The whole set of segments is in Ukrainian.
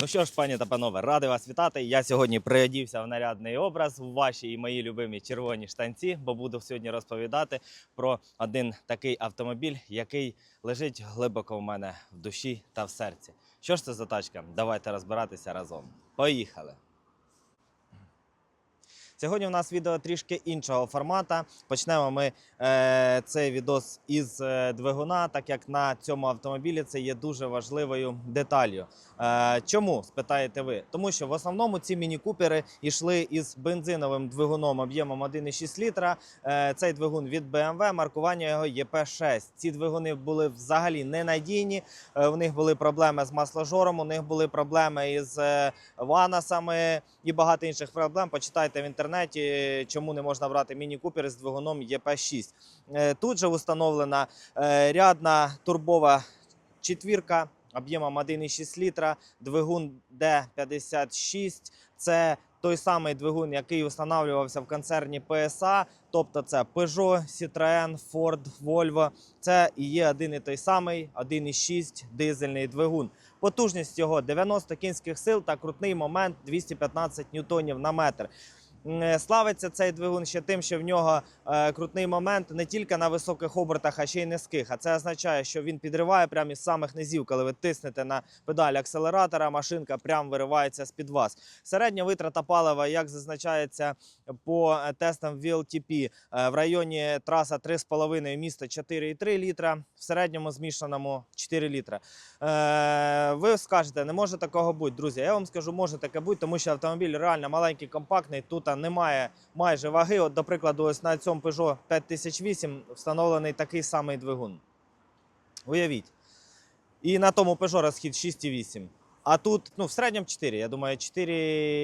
Ну що ж, пані та панове, радий вас вітати. Я сьогодні приодівся в нарядний образ в ваші і мої любимі червоні штанці, бо буду сьогодні розповідати про один такий автомобіль, який лежить глибоко в мене в душі та в серці. Що ж це за тачка? Давайте розбиратися разом. Поїхали! Сьогодні у нас відео трішки іншого формата. Почнемо ми е, цей відос із е, двигуна, так як на цьому автомобілі це є дуже важливою деталлю. Е, чому спитаєте ви? Тому що в основному ці міні-купери йшли із бензиновим двигуном об'ємом 1,6 літра. Е, цей двигун від BMW, маркування його ЄП6. Ці двигуни були взагалі ненадійні. Е, в них були проблеми з масложором, у них були проблеми із е, ванасами і багато інших проблем. Почитайте в інтернеті, чому не можна брати міні-купер з двигуном ЄП6. Е, Тут же встановлена е, рядна турбова четвірка об'ємом 1,6 літра, двигун D56. Це той самий двигун, який встановлювався в концерні PSA, тобто це Peugeot, Citroën, Ford, Volvo. Це і є один і той самий 1,6 дизельний двигун. Потужність його 90 кінських сил та крутний момент 215 ньютонів на метр. Е, Славиться цей двигун ще тим, що в нього е, крутний момент не тільки на високих обертах, а ще й низьких. А це означає, що він підриває прямо із самих низів, коли ви тиснете на педаль акселератора, машинка прямо виривається з-під вас. Середня витрата палива, як зазначається по е, тестам VLTP, в районі траса 3,5 міста 4,3 літра, в середньому змішаному 4 літра. Ви скажете, не може такого бути, друзі. Я вам скажу, може таке бути, тому що автомобіль реально маленький, компактний. Тут немає майже ваги. От, до прикладу, ось на цьому Peugeot 5008 встановлений такий самий двигун. Уявіть. І на тому Peugeot розхід 6,8. А тут ну, в середньому 4. Я думаю, 4,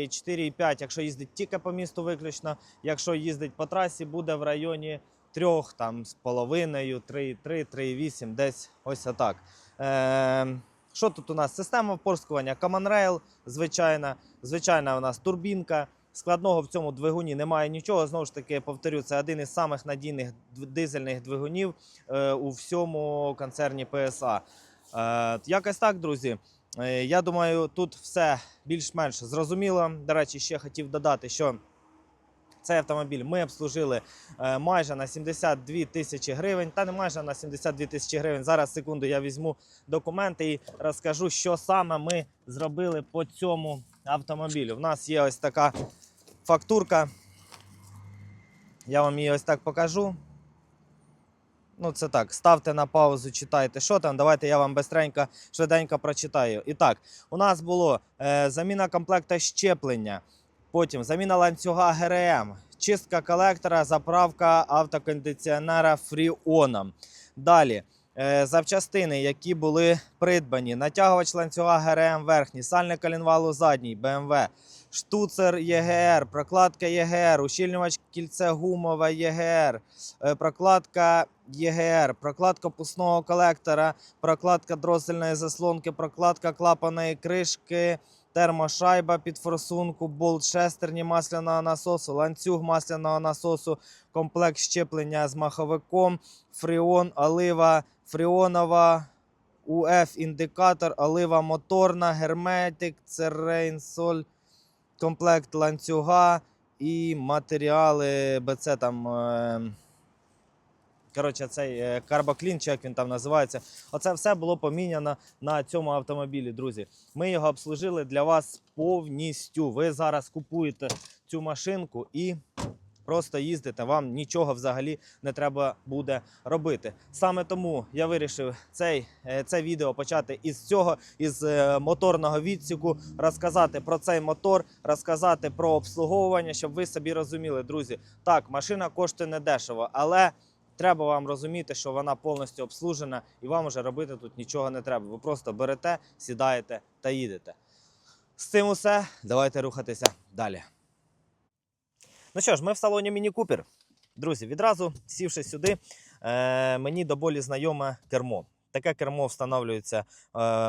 4,5, якщо їздить тільки по місту виключно. Якщо їздить по трасі, буде в районі 3, там, з половиною, 3,3, 3,8, десь ось отак. Е, що тут у нас? Система впорскування Common Rail, звичайна. Звичайна у нас турбінка. Складного в цьому двигуні немає нічого. Знову ж таки, повторю, це один із самих надійних дизельних двигунів е, у всьому концерні PSA. Е, якось так, друзі. Е, Я думаю, тут все більш-менш зрозуміло. До речі, ще хотів додати, що цей автомобіль ми обслужили майже на 72 тисячі гривень. Та не майже на 72 тисячі гривень. Зараз секунду я візьму документи і розкажу, що саме ми зробили по цьому автомобілю. У нас є ось така фактурка. Я вам її ось так покажу. Ну, це так. Ставте на паузу, читайте, що там. Давайте я вам бистренько, швиденько прочитаю. І так, у нас було е, заміна комплекта щеплення, потім заміна ланцюга ГРМ, чистка колектора, заправка автокондиціонера фріоном. Далі. е, Запчастини, які були придбані, натягувач ланцюга ГРМ верхній, сальник коленвалу задній BMW, штуцер ЄГР, прокладка ЄГР, ущільнювач кільце гумове ЄГР, е, прокладка ЄГР, прокладка пусного колектора, прокладка дросельної заслонки, прокладка клапаної кришки, термошайба під форсунку, болт шестерні масляного насосу, ланцюг масляного насосу, комплект щеплення з маховиком, фріон, олива, фріонова. УФ індикатор, олива моторна, герметик, церейн, соль, комплект ланцюга і матеріали БЦ там. Е, коротше, цей е, карбоклін, чи як він там називається. Оце все було поміняно на цьому автомобілі, друзі. Ми його обслужили для вас повністю. Ви зараз купуєте цю машинку і просто їздите. Вам нічого взагалі не треба буде робити. Саме тому я вирішив цей, е, це відео почати із цього, із е, моторного відсіку, розказати про цей мотор, розказати про обслуговування, щоб ви собі розуміли, друзі. Так, машина коштує недешево, але треба вам розуміти, що вона повністю обслужена, і вам вже робити тут нічого не треба. Ви просто берете, сідаєте та їдете. З цим усе. Давайте рухатися далі. Ну що ж, ми в салоні Міні Купер. Друзі, відразу сівши сюди, е, мені до болі знайоме кермо. Таке кермо встановлюється е,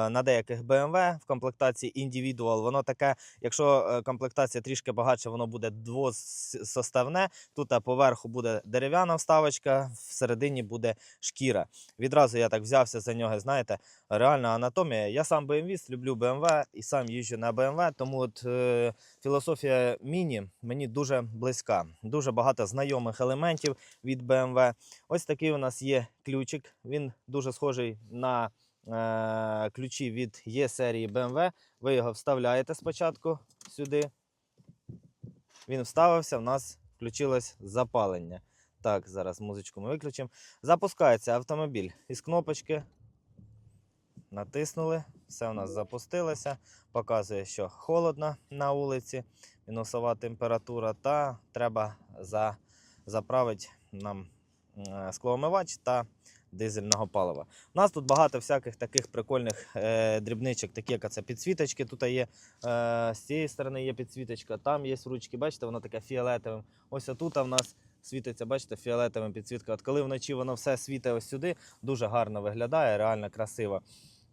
на деяких BMW в комплектації Individual. Воно таке, якщо е, комплектація трішки багатша, воно буде двосоставне. Тут а, поверху буде дерев'яна вставочка, всередині буде шкіра. Відразу я так взявся за нього, знаєте, реальна анатомія. Я сам BMW, люблю BMW і сам їжджу на BMW, тому от е, філософія міні мені дуже близька. Дуже багато знайомих елементів від BMW. Ось такий у нас є ключик. Він дуже схожий на е, ключі від Є серії BMW. Ви його вставляєте спочатку сюди. Він вставився, в нас включилось запалення. Так, зараз музичку ми виключимо. Запускається автомобіль із кнопочки. Натиснули, все у нас запустилося. Показує, що холодно на вулиці, мінусова температура, та треба за, заправити нам е, склоомивач та дизельного палива. У нас тут багато всяких таких прикольних е, дрібничок, такі як це підсвіточки. Тут є е, з цієї сторони є підсвіточка, там є ручки, бачите, воно таке фіолетовим. Ось отут в нас світиться, бачите, фіолетовим підсвітка. От коли вночі воно все світить ось сюди, дуже гарно виглядає, реально красиво.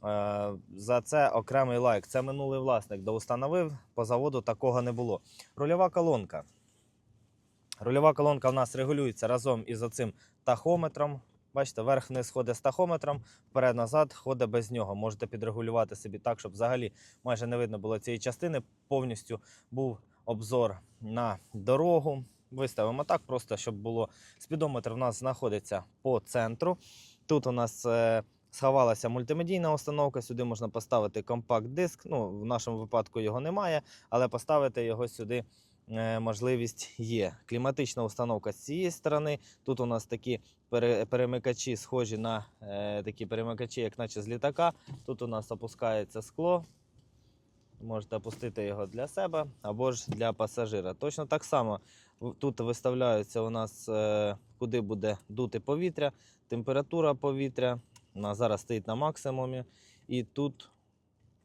Е, За це окремий лайк. Це минулий власник доустановив, по заводу такого не було. Рульова колонка. Рульова колонка в нас регулюється разом із оцим тахометром. Бачите, верх-вниз ходить з тахометром, вперед-назад ходить без нього. Можете підрегулювати собі так, щоб взагалі майже не видно було цієї частини. Повністю був обзор на дорогу. Виставимо так, просто щоб було. Спідометр у нас знаходиться по центру. Тут у нас е, сховалася мультимедійна установка. Сюди можна поставити компакт-диск. Ну, в нашому випадку його немає, але поставити його сюди можливість є. Кліматична установка з цієї сторони. Тут у нас такі перемикачі, схожі на е, такі перемикачі, як наче з літака. Тут у нас опускається скло. Можете опустити його для себе або ж для пасажира. Точно так само тут виставляється у нас, е, куди буде дути повітря, температура повітря. Вона зараз стоїть на максимумі. І тут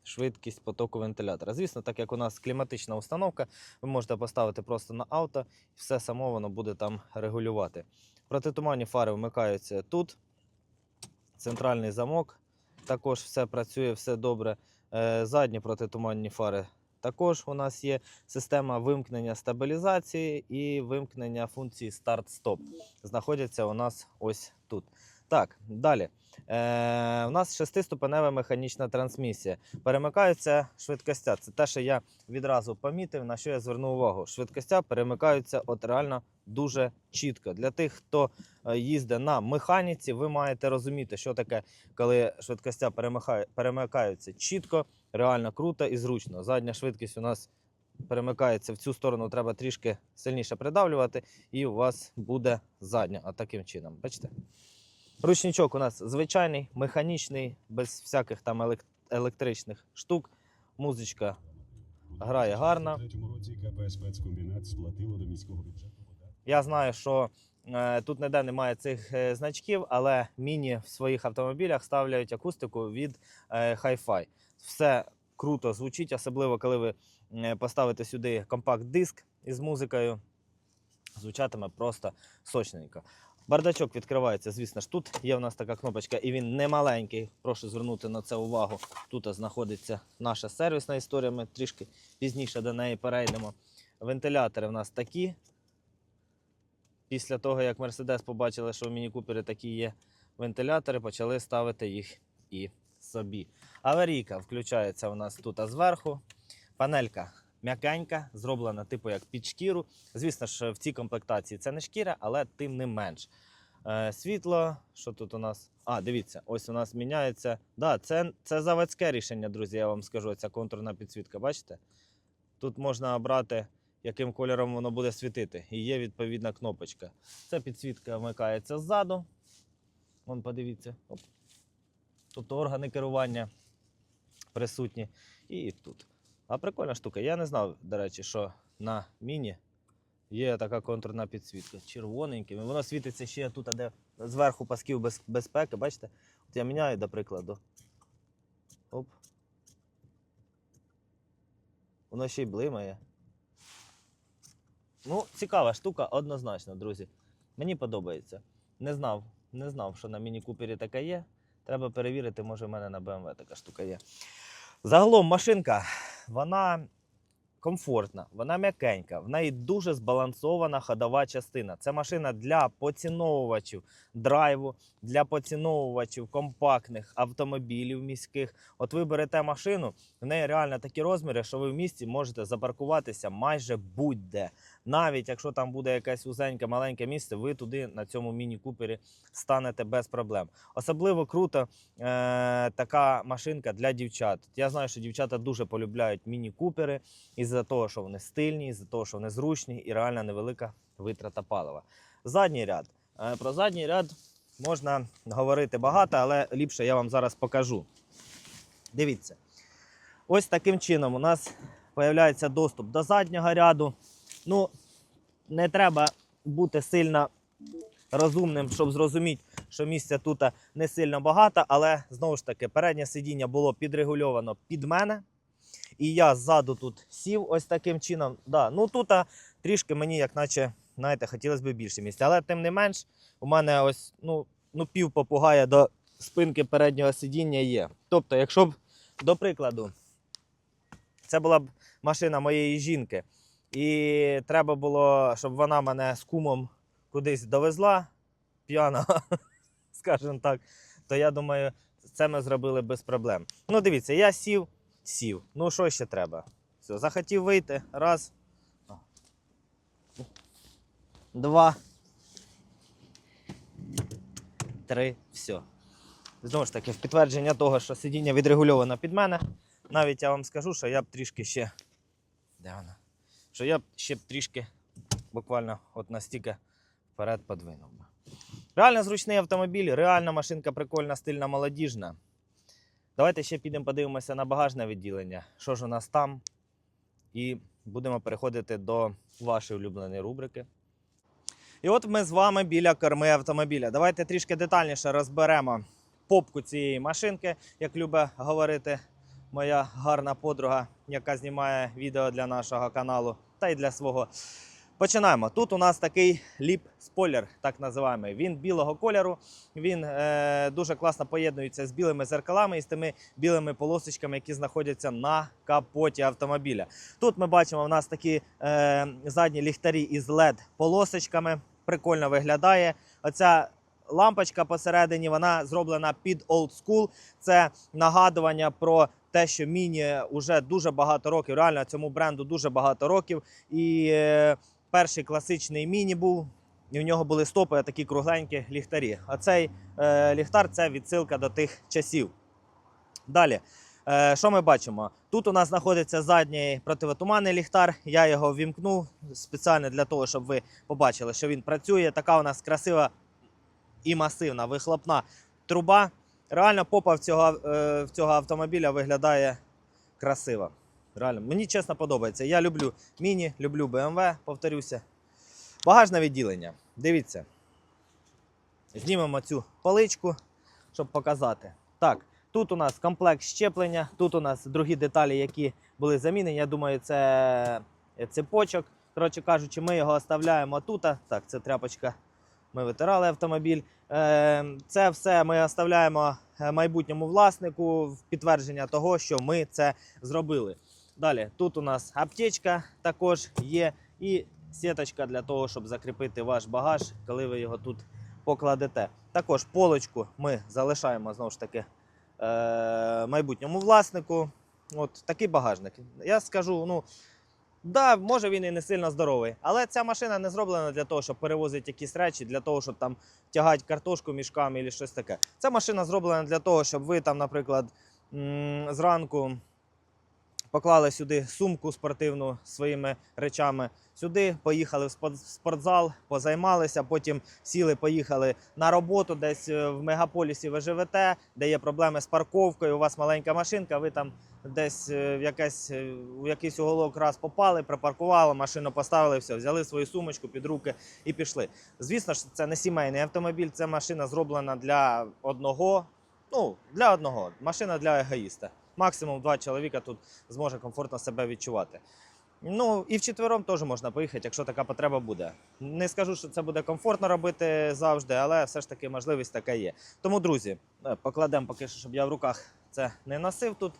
швидкість потоку вентилятора. Звісно, так як у нас кліматична установка, ви можете поставити просто на авто, і все само воно буде там регулювати. Протитуманні фари вмикаються тут. Центральний замок. Також все працює, все добре. Е, Задні протитуманні фари також у нас є система вимкнення стабілізації і вимкнення функції старт-стоп. Знаходяться у нас ось тут. Так, далі. Е, у нас шестиступенева механічна трансмісія. Перемикаються швидкостя. Це те, що я відразу помітив, на що я звернув увагу. Швидкостя перемикаються от реально дуже чітко. Для тих, хто е, їздить на механіці, ви маєте розуміти, що таке, коли швидкостя перемикаються чітко, реально круто і зручно. Задня швидкість у нас перемикається в цю сторону, треба трішки сильніше придавлювати, і у вас буде задня. А таким чином, бачите? Ручничок у нас звичайний, механічний, без всяких там електричних штук. Музичка грає податки. Я знаю, що е, тут ніде немає цих е, значків, але міні в своїх автомобілях ставляють акустику від е, Hi-Fi. Все круто звучить, особливо коли ви поставите сюди компакт-диск із музикою. Звучатиме просто сочненько. Бардачок відкривається, звісно ж, тут є в нас така кнопочка, і він не маленький. Прошу звернути на це увагу. Тут знаходиться наша сервісна історія. Ми трішки пізніше до неї перейдемо. Вентилятори в нас такі. Після того, як Mercedes побачили, що в Міні Купері такі є вентилятори, почали ставити їх і собі. Аварійка включається у нас тут зверху. Панелька м'якенька, зроблена типу як під шкіру. Звісно ж, в цій комплектації це не шкіра, але тим не менш. Е, світло, що тут у нас? А, дивіться, ось у нас міняється. Да, це, це заводське рішення, друзі, я вам скажу. Ця контурна підсвітка, бачите? Тут можна обрати, яким кольором воно буде світити. І є відповідна кнопочка. Ця підсвітка вмикається ззаду. Вон, подивіться. Оп. Тобто органи керування присутні. І тут. А прикольна штука. Я не знав, до речі, що на міні є така контурна підсвітка. Червоненьким. Воно світиться ще тут, де зверху пасків без, безпеки. Бачите? От я міняю, до прикладу. Оп. Воно ще й блимає. Ну, цікава штука, однозначно, друзі. Мені подобається. Не знав, не знав, що на міні-купері таке є. Треба перевірити, може в мене на BMW така штука є. Загалом машинка, вона комфортна, вона м'якенька, в неї дуже збалансована ходова частина. Це машина для поціновувачів драйву, для поціновувачів компактних автомобілів міських. От ви берете машину, в неї реально такі розміри, що ви в місті можете запаркуватися майже будь-де. Навіть якщо там буде якесь вузеньке маленьке місце, ви туди на цьому міні-купері станете без проблем. Особливо круто е, така машинка для дівчат. Я знаю, що дівчата дуже полюбляють міні-купери із-за того, що вони стильні, із-за того, що вони зручні і реально невелика витрата палива. Задній ряд. Е, про задній ряд можна говорити багато, але ліпше я вам зараз покажу. Дивіться. Ось таким чином у нас з'являється доступ до заднього ряду. Ну, не треба бути сильно розумним, щоб зрозуміти, що місця тут не сильно багато, але знову ж таки, переднє сидіння було підрегульовано під мене. І я ззаду тут сів ось таким чином. Да, ну тут трішки мені, як наче, знаєте, хотілося б більше місця. Але тим не менш, у мене ось ну, ну, пів попугая до спинки переднього сидіння є. Тобто, якщо б, до прикладу, це була б машина моєї жінки, і треба було, щоб вона мене з кумом кудись довезла п'яна, скажімо так, то я думаю, це ми зробили без проблем. Ну, дивіться, я сів, сів. Ну, що ще треба? Все, захотів вийти. Раз. Два. Три. Все. Знову ж таки, в підтвердження того, що сидіння відрегульовано під мене. Навіть я вам скажу, що я б трішки ще. Де вона? Що я ще б трішки буквально от настільки вперед подвинув. Реально зручний автомобіль, реальна машинка прикольна, стильна, молодіжна. Давайте ще підемо подивимося на багажне відділення. Що ж у нас там? І будемо переходити до вашої улюбленої рубрики. І от ми з вами біля корми автомобіля. Давайте трішки детальніше розберемо попку цієї машинки, як любить говорити моя гарна подруга, яка знімає відео для нашого каналу та й для свого. Починаємо. Тут у нас такий ліп-спойлер, так називаємо. Він білого кольору. Він е, дуже класно поєднується з білими зеркалами і з тими білими полосочками, які знаходяться на капоті автомобіля. Тут ми бачимо, у нас такі е, задні ліхтарі із LED-полосочками. Прикольно виглядає. Оця лампочка посередині вона зроблена під old school. Це нагадування про те, що міні вже дуже багато років. Реально цьому бренду дуже багато років. І е, перший класичний міні був. І в нього були стопи, такі кругленькі ліхтарі. А цей е, ліхтар це відсилка до тих часів. Далі, е, що ми бачимо? Тут у нас знаходиться задній противотуманний ліхтар. Я його ввімкнув спеціально для того, щоб ви побачили, що він працює. Така у нас красива і масивна вихлопна труба. Реально, попа в цього, е, в цього автомобіля виглядає красиво. Реально, мені чесно подобається. Я люблю міні, люблю BMW, повторюся. Багажне відділення. Дивіться. Знімемо цю поличку, щоб показати. Так, тут у нас комплект щеплення, тут у нас другі деталі, які були замінені. Я думаю, це цепочок. Коротше кажучи, ми його оставляємо тут. Так, це тряпочка. Ми витирали автомобіль. Е, Це все ми оставляємо е, майбутньому власнику в підтвердження того, що ми це зробили. Далі, тут у нас аптечка також є, і сіточка для того, щоб закріпити ваш багаж, коли ви його тут покладете. Також полочку ми залишаємо знову ж таки е, майбутньому власнику. От такий багажник. Я скажу, ну. Да, може він і не сильно здоровий, але ця машина не зроблена для того, щоб перевозити якісь речі, для того, щоб там тягати картошку мішками або щось таке. Ця машина зроблена для того, щоб ви там, наприклад, зранку поклали сюди сумку спортивну своїми речами. Сюди поїхали в спортзал, позаймалися, потім сіли, поїхали на роботу. Десь е, в мегаполісі ви живете, де є проблеми з парковкою. У вас маленька машинка, ви там десь е, в якесь, е, в якийсь уголок раз попали, припаркували, машину поставили, все, взяли свою сумочку під руки і пішли. Звісно ж, це не сімейний автомобіль, це машина зроблена для одного. Ну, для одного. Машина для егоїста. Максимум два чоловіка тут зможе комфортно себе відчувати. Ну і вчетвером теж можна поїхати, якщо така потреба буде. Не скажу, що це буде комфортно робити завжди, але все ж таки можливість така є. Тому, друзі, е, покладемо поки що, щоб я в руках це не носив тут.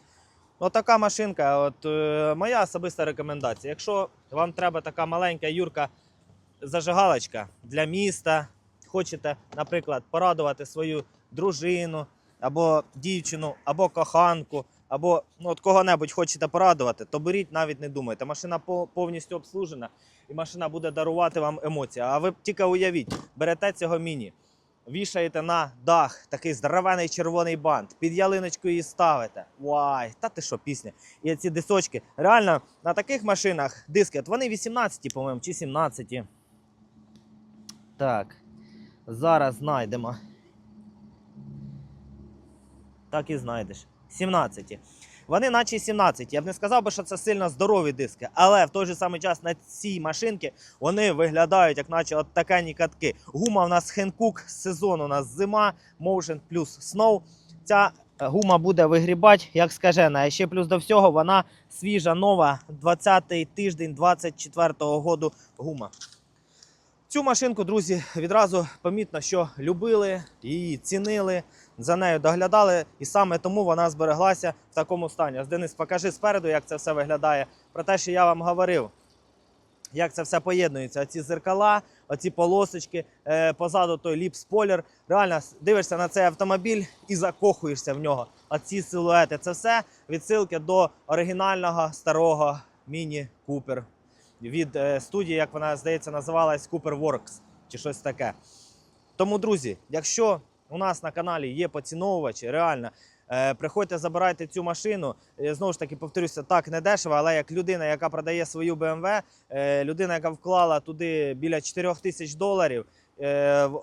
Отака машинка, от е, моя особиста рекомендація. Якщо вам треба така маленька юрка зажигалочка для міста, хочете, наприклад, порадувати свою дружину або дівчину, або коханку, або ну, от кого-небудь хочете порадувати, то беріть, навіть не думайте. Машина повністю обслужена, і машина буде дарувати вам емоції. А ви тільки уявіть, берете цього міні, вішаєте на дах такий здоровений червоний бант, під ялиночку її ставите. Вай, та ти що, пісня? І ці дисочки. Реально, на таких машинах диски, от вони 18, по-моєму, чи 17. Так. Зараз знайдемо. Так і знайдеш. 17. Вони наче 17. Я б не сказав би, що це сильно здорові диски, але в той же самий час на цій машинці вони виглядають, як наче от такені катки. Гума в нас Хенкук, сезон у нас зима, Motion плюс Snow. Ця е, гума буде вигрібати, як скажена. А ще плюс до всього вона свіжа, нова, 20-й тиждень 24-го году гума. Цю машинку, друзі, відразу помітно, що любили, її цінили, за нею доглядали, і саме тому вона збереглася в такому стані. Ось, Денис, покажи спереду, як це все виглядає. Про те, що я вам говорив, як це все поєднується. Оці зеркала, оці полосочки, е, позаду той ліп-спойлер. Реально дивишся на цей автомобіль і закохуєшся в нього. Оці силуети. Це все відсилки до оригінального старого міні Купер від е, студії, як вона здається, називалась Cooper Works чи щось таке. Тому, друзі, якщо у нас на каналі є поціновувачі, реально. е, Приходьте, забирайте цю машину. Знову ж таки, повторюся, так не дешево, але як людина, яка продає свою BMW, е, людина, яка вклала туди біля 4 тисяч доларів,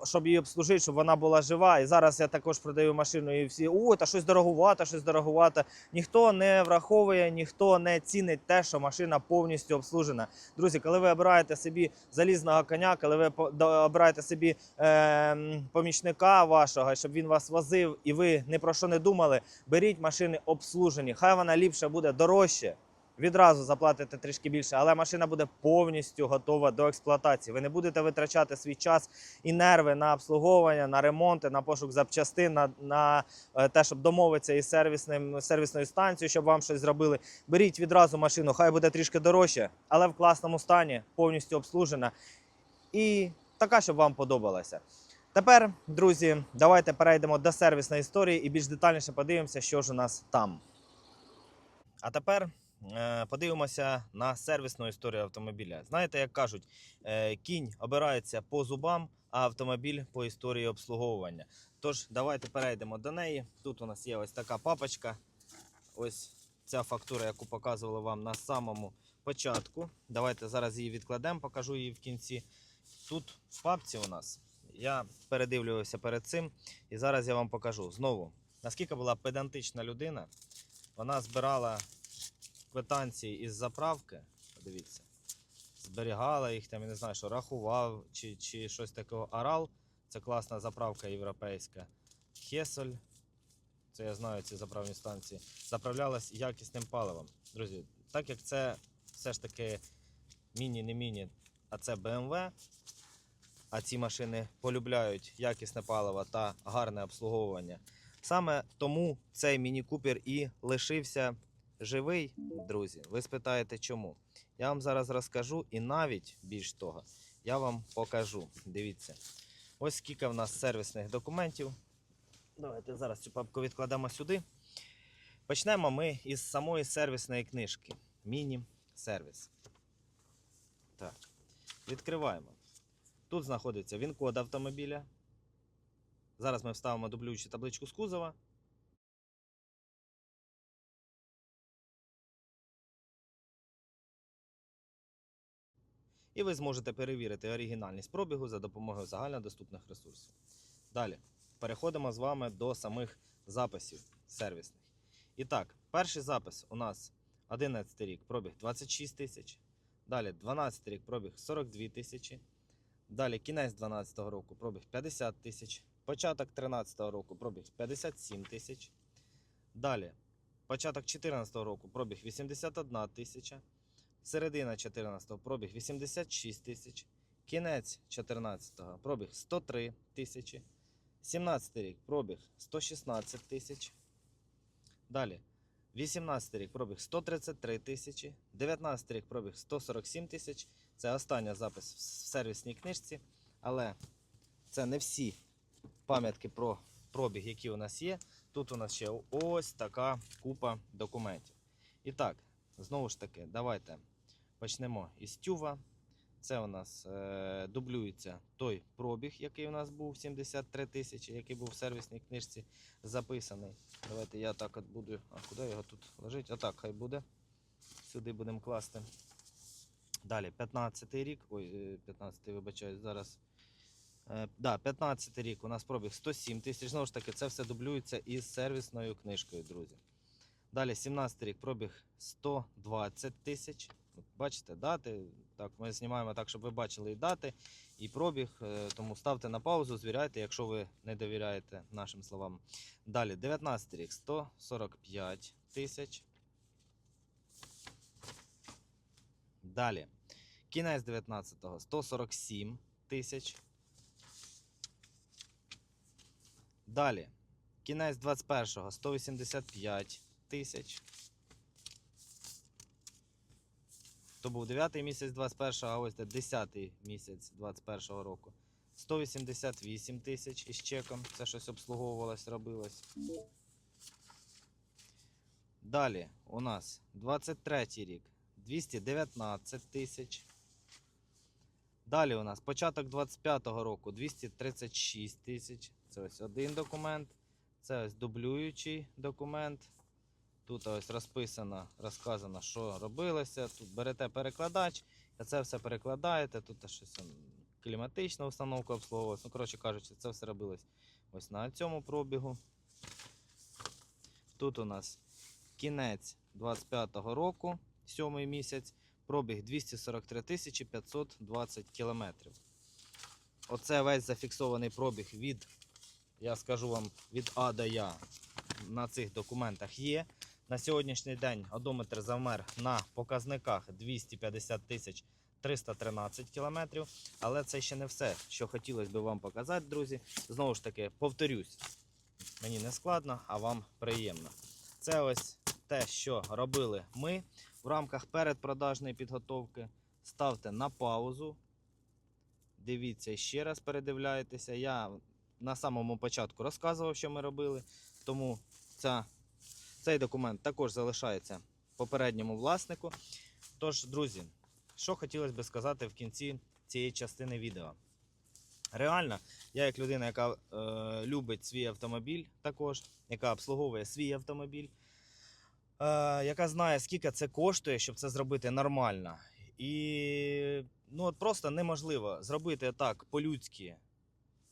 щоб її обслужити, щоб вона була жива. І зараз я також продаю машину, і всі о, та щось дороговато, щось дороговато. Ніхто не враховує, ніхто не цінить те, що машина повністю обслужена. Друзі, коли ви обираєте собі залізного коня, коли ви обираєте собі е, помічника вашого, щоб він вас возив, і ви ні про що не думали, беріть машини обслужені. Хай вона ліпше буде дорожче. Відразу заплатите трішки більше, але машина буде повністю готова до експлуатації. Ви не будете витрачати свій час і нерви на обслуговування, на ремонти, на пошук запчастин, на, на е, те, щоб домовитися із сервісним сервісною станцією, щоб вам щось зробили. Беріть відразу машину, хай буде трішки дорожче, але в класному стані, повністю обслужена і така, щоб вам подобалася. Тепер, друзі, давайте перейдемо до сервісної історії і більш детальніше подивимося, що ж у нас там. А тепер подивимося на сервісну історію автомобіля. Знаєте, як кажуть, е, кінь обирається по зубам, а автомобіль по історії обслуговування. Тож, давайте перейдемо до неї. Тут у нас є ось така папочка. Ось ця фактура, яку показували вам на самому початку. Давайте зараз її відкладемо, покажу її в кінці. Тут в папці у нас я передивлювався перед цим, і зараз я вам покажу знову, наскільки була педантична людина. Вона збирала квитанції із заправки. Подивіться, зберігала їх там, я не знаю, що рахував чи, чи щось такого. Арал це класна заправка європейська. Хесель, це я знаю ці заправні станції, заправлялась якісним паливом. Друзі, так як це все ж таки міні, не міні, а це BMW, а ці машини полюбляють якісне паливо та гарне обслуговування. Саме тому цей міні Купер і лишився живий, друзі. Ви спитаєте, чому? Я вам зараз розкажу і навіть більш того, я вам покажу. Дивіться, ось скільки в нас сервісних документів. Давайте зараз цю папку відкладемо сюди. Почнемо ми із самої сервісної книжки. Міні-сервіс. Так, відкриваємо. Тут знаходиться він-код автомобіля. Зараз ми вставимо дублюючу табличку з кузова. І ви зможете перевірити оригінальність пробігу за допомогою загальнодоступних ресурсів. Далі переходимо з вами до самих записів сервісних. І так, перший запис у нас 11 рік пробіг 26 тисяч. Далі 12 рік пробіг 42 тисячі. Далі кінець 12 року пробіг 50 тисяч. Початок 13 року пробіг 57 тисяч. Далі початок 14 року пробіг 81 тисяча. Середина 14-го пробіг 86 тисяч, кінець 14-го пробіг 103 тисячі, 17 рік пробіг 116 тисяч. Далі 18 рік пробіг 133 тисячі, 19 рік пробіг 147 тисяч. Це остання запис в сервісній книжці, але це не всі пам'ятки про пробіг, які у нас є. Тут у нас ще ось така купа документів. І так, знову ж таки, давайте почнемо із тюва. Це у нас е, дублюється той пробіг, який у нас був 73 тисячі, який був в сервісній книжці записаний. Давайте я так от буду. А куди його тут лежить? Отак хай буде. Сюди будемо класти. Далі, 15-й рік. Ой, е, 15 вибачаюсь, зараз. Е, да, 15 рік у нас пробіг 107 тисяч. Знову ж таки, це все дублюється із сервісною книжкою, друзі. Далі 17 й рік пробіг 120 тисяч. Бачите, дати. Так, ми знімаємо так, щоб ви бачили і дати, і пробіг. Е, Тому ставте на паузу, звіряйте, якщо ви не довіряєте нашим словам. Далі 19 рік 145 тисяч. Далі. Кінець 19-го 147 тисяч. Далі. Кінець 21-го 185 тисяч. То був 9 місяць 21-го, а ось де 10 місяць 21-го року. 188 тисяч із чеком. Це щось обслуговувалось, робилось. Далі у нас 23 рік 219 тисяч. Далі у нас початок 25-го року 236 тисяч. Це ось один документ. Це ось дублюючий документ. Тут ось розписано, розказано, що робилося. Тут берете перекладач, це все перекладаєте. Тут щось кліматична установка обслуговувалась. Ну, коротше кажучи, це все робилось ось на цьому пробігу. Тут у нас кінець 25-го року, сьомий місяць, пробіг 243 тисячі 520 кілометрів. Оце весь зафіксований пробіг від, я скажу вам, від А до Я на цих документах є. На сьогоднішній день одометр завмер на показниках 250 тисяч 313 кілометрів. Але це ще не все, що хотілося б вам показати, друзі. Знову ж таки, повторюсь, мені не складно, а вам приємно. Це ось те, що робили ми в рамках передпродажної підготовки. Ставте на паузу. Дивіться ще раз, передивляєтеся. Я на самому початку розказував, що ми робили. Тому ця, цей документ також залишається попередньому власнику. Тож, друзі, що хотілося би сказати в кінці цієї частини відео. Реально, я як людина, яка е, любить свій автомобіль, також, яка обслуговує свій автомобіль, е, яка знає, скільки це коштує, щоб це зробити нормально. І ну, от просто неможливо зробити так по-людськи,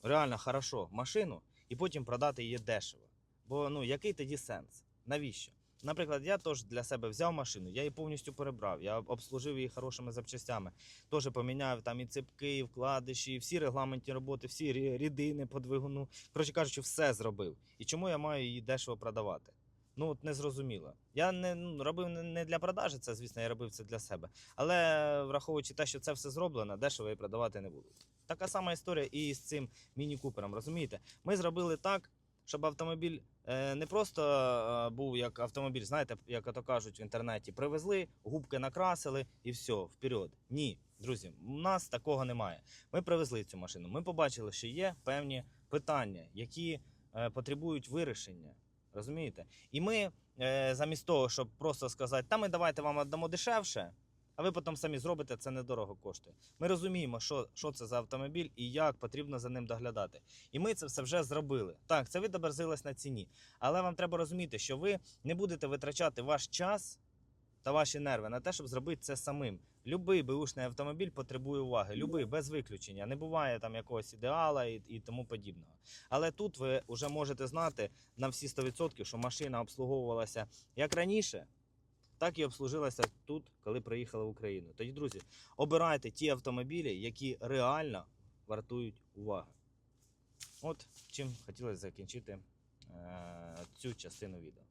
реально хорошо машину, і потім продати її дешево. Бо ну, який тоді сенс? Навіщо? Наприклад, я теж для себе взяв машину, я її повністю перебрав, я обслужив її хорошими запчастями. Теж поміняв там і ципки, і вкладиші, і всі регламентні роботи, всі рідини по двигуну. Коротше кажучи, все зробив. І чому я маю її дешево продавати? Ну, от не зрозуміло. Я не ну, робив не- для продажі, це, звісно, я робив це для себе. Але враховуючи те, що це все зроблено, дешево я продавати не буду. Така сама історія і з цим міні-купером. Розумієте? Ми зробили так, щоб автомобіль е, не просто е, був як автомобіль, знаєте, як ото кажуть в інтернеті, привезли, губки накрасили і все, вперед. Ні, друзі, у нас такого немає. Ми привезли цю машину. Ми побачили, що є певні питання, які е, потребують вирішення. Розумієте? І ми замість того, щоб просто сказати, та ми давайте вам віддамо дешевше, а ви потім самі зробите, це недорого коштує. Ми розуміємо, що, що це за автомобіль і як потрібно за ним доглядати. І ми це все вже зробили. Так, це відобразилось на ціні. Але вам треба розуміти, що ви не будете витрачати ваш час та ваші нерви на те, щоб зробити це самим. Любий беушний автомобіль потребує уваги, любий без виключення. Не буває там якогось ідеала і, і тому подібного. Але тут ви вже можете знати на всі 100%, що машина обслуговувалася як раніше, так і обслужилася тут, коли приїхала в Україну. Тоді, друзі, обирайте ті автомобілі, які реально вартують уваги. От чим хотілося закінчити е, цю частину відео.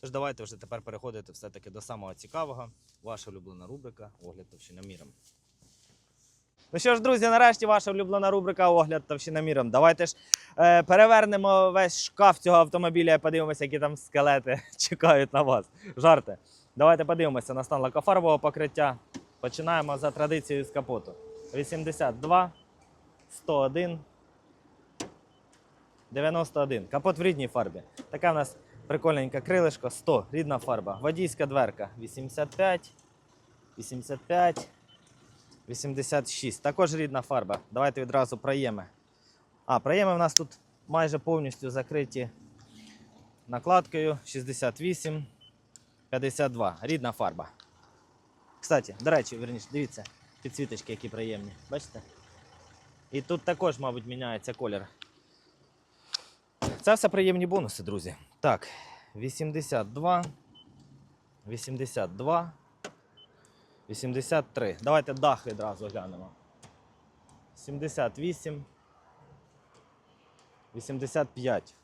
Тож давайте вже тепер переходити все-таки до самого цікавого. Ваша улюблена рубрика Огляд товщиноміром. Ну що ж, друзі, нарешті ваша улюблена рубрика Огляд товщиноміром. Давайте ж е, перевернемо весь шкаф цього автомобіля і подивимося, які там скелети чекають на вас. Жарти. Давайте подивимося на стан лакофарбового покриття. Починаємо за традицією з капоту. 82, 101, 91. Капот в рідній фарбі. Така в нас прикольненька крилишко. 100, рідна фарба. Водійська дверка 85, 85, 86. Також рідна фарба. Давайте відразу проєми. А, проєми в нас тут майже повністю закриті накладкою 68, 52. Рідна фарба. Кстати, до речі, верніше, дивіться, підсвіточки, які приємні. Бачите? І тут також, мабуть, міняється колір. Це все приємні бонуси, друзі. Так, 82, 82, 83. Давайте дах відразу глянемо. 78, 85.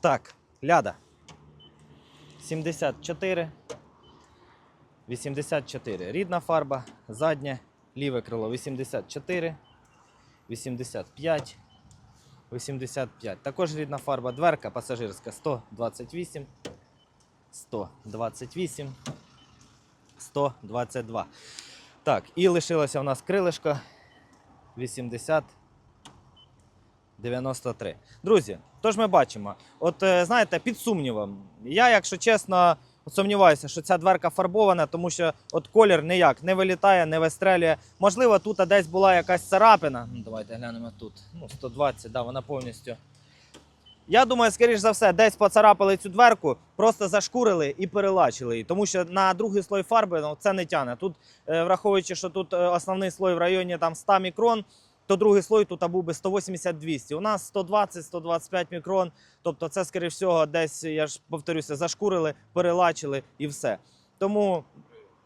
Так, ляда. 74. 84. Рідна фарба, заднє, ліве крило. 84, 85, 85. Також рідна фарба, дверка пасажирська. 128, 128, 122. Так, і лишилося у нас крилишко. 80, 93. Друзі, тож ми бачимо, от е, знаєте, під сумнівом. Я, якщо чесно, сумніваюся, що ця дверка фарбована, тому що от колір ніяк не вилітає, не вистрелює. Можливо, тут десь була якась царапина. Ну, давайте глянемо тут. Ну, 120, да, вона повністю. Я думаю, скоріш за все, десь поцарапали цю дверку, просто зашкурили і перелачили її. Тому що на другий слой фарби ну, це не тяне. Тут, е, враховуючи, що тут е, основний слой в районі там, 100 мікрон, то другий слой тут був би 180-200. У нас 120-125 мікрон. Тобто, це, скоріш всього, десь, я ж повторюся, зашкурили, перелачили і все. Тому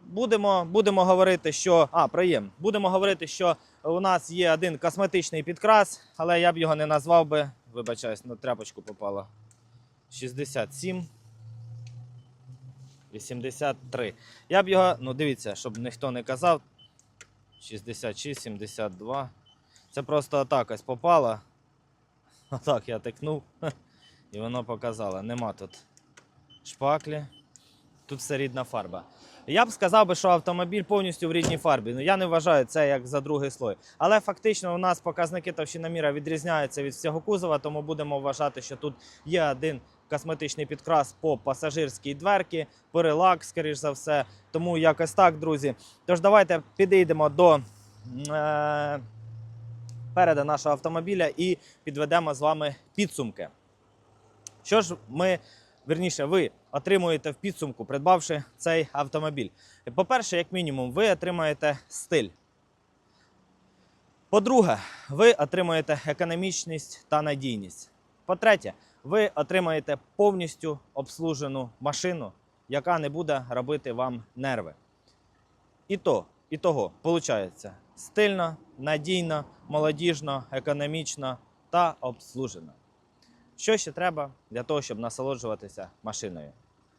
будемо, будемо говорити, що. А, приєм. Будемо говорити, що у нас є один косметичний підкрас, але я б його не назвав би. Вибачаюсь, на тряпочку попало. 67. 83. Я б його, ну дивіться, щоб ніхто не казав. 66, 72. Це просто отак ось попало. Отак я тикнув. І воно показало. Нема тут шпаклі. Тут все рідна фарба. Я б сказав би, що автомобіль повністю в рідній фарбі. Ну я не вважаю це як за другий слой. Але фактично у нас показники товщиноміра відрізняються від всього кузова, тому будемо вважати, що тут є один косметичний підкрас по пасажирській дверці, перелак, скоріш за все. Тому якось так, друзі. Тож давайте підійдемо до е, переду нашого автомобіля і підведемо з вами підсумки. Що ж ми, верніше, ви отримуєте в підсумку, придбавши цей автомобіль? По-перше, як мінімум, ви отримаєте стиль. По-друге, ви отримуєте економічність та надійність. По-третє, ви отримаєте повністю обслужену машину, яка не буде робити вам нерви. І то, і того, виходить, стильно, надійно, молодіжно, економічно та обслужено. Що ще треба для того, щоб насолоджуватися машиною?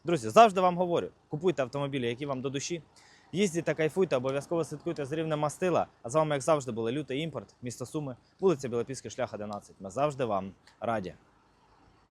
Друзі, завжди вам говорю: купуйте автомобілі, які вам до душі. Їздіть та кайфуйте, обов'язково слідкуйте з рівнем мастила. А з вами, як завжди, були лютий імпорт, місто Суми, вулиця Білопільський шлях 11. Ми завжди вам раді.